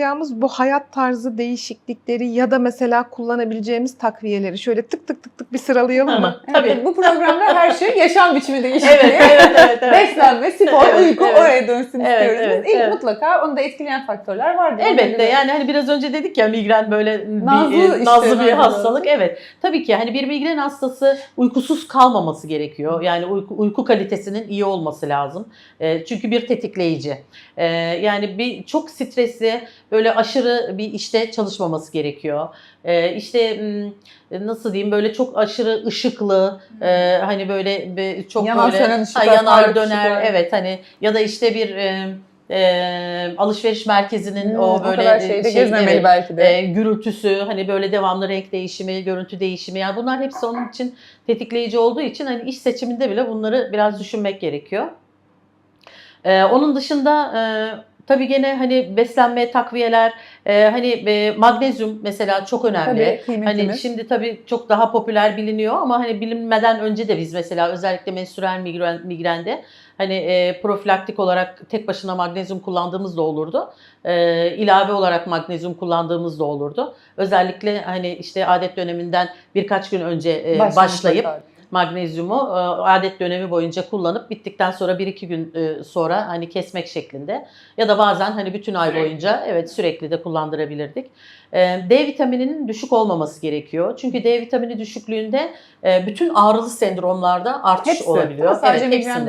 Yapacağımız bu hayat tarzı değişiklikleri ya da mesela kullanabileceğimiz takviyeleri şöyle tık tık tık tık bir sıralayalım mı? Tabii. Evet, bu programda her şey yaşam biçimi değişikliği. Evet, evet, evet. evet. Beslenme, spor, Evet, uyku evet. oraya dönsün Evet, istiyoruz. evet, ilk evet. mutlaka onu da etkileyen faktörler vardır. Elbette yani hani biraz önce dedik ya migren böyle bir, Nazlı e, işte, nazlı bir nazlı. hastalık. Evet. Tabii ki hani bir migren hastası uykusuz kalmaması gerekiyor. Yani uyku, uyku kalitesinin iyi olması lazım. E, çünkü bir tetikleyici. E, yani bir çok stresli böyle aşırı bir işte çalışmaması gerekiyor. E, işte m, nasıl diyeyim böyle çok aşırı ışıklı e, hani böyle bir- çok Yanan böyle ışıklar, ha, yanar döner ışıklar. evet hani ya da işte bir e, e, alışveriş merkezinin Hmm, o böyle şeyde şey, evet, belki de. e, gürültüsü hani böyle devamlı renk değişimi, görüntü değişimi yani bunlar hepsi onun için tetikleyici olduğu için hani iş seçiminde bile bunları biraz düşünmek gerekiyor. E, onun dışında e, tabii gene hani beslenme, takviyeler, e, hani e, magnezyum mesela çok önemli. Tabii. Hani şimdi tabii çok daha popüler biliniyor ama hani bilinmeden önce de biz mesela özellikle menstrüel migren, migrende hani e, profilaktik olarak tek başına magnezyum kullandığımız da olurdu. E, ilave olarak magnezyum kullandığımız da olurdu. Özellikle hani işte adet döneminden birkaç gün önce e, başlayıp. Magnezyumu e, adet dönemi boyunca kullanıp bittikten sonra 1-2 gün e, sonra hani kesmek şeklinde ya da bazen hani bütün ay boyunca evet sürekli de kullandırabilirdik. E, D vitamininin düşük olmaması gerekiyor. Çünkü D vitamini düşüklüğünde bütün ağrılı sendromlarda artış Hepsi. olabiliyor. Sadece evet, hepsinde.